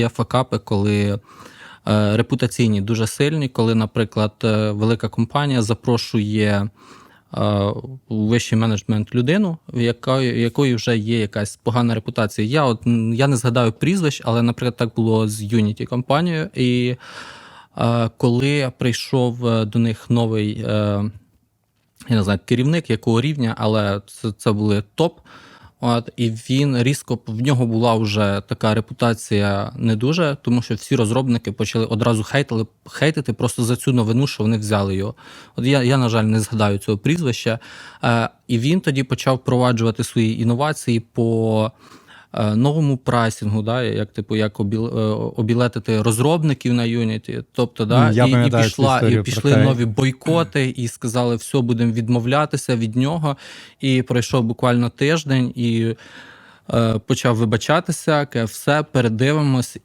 Є факапи, коли е, репутаційні дуже сильні, коли, наприклад, е, велика компанія запрошує е, у вищий менеджмент людину, в якої, вже є якась погана репутація. Я от я не згадаю прізвищ, але, наприклад, так було з Unity компанією. І коли прийшов до них новий. Я не знаю, керівник якого рівня, але це, це були топ. От, і він різко в нього була вже така репутація не дуже, тому що всі розробники почали одразу хейтили, хейтити просто за цю новину, що вони взяли його. От я, я на жаль, не згадаю цього прізвища. Е, і він тоді почав впроваджувати свої інновації по новому прайсингу, да, як типу, як е, обілетити розробників на Unity. Тобто, да, я і, і пішла, і пішли те. нові бойкоти, і сказали, все, будемо відмовлятися від нього. І пройшов буквально тиждень і е, почав вибачатися, все, передивимось. І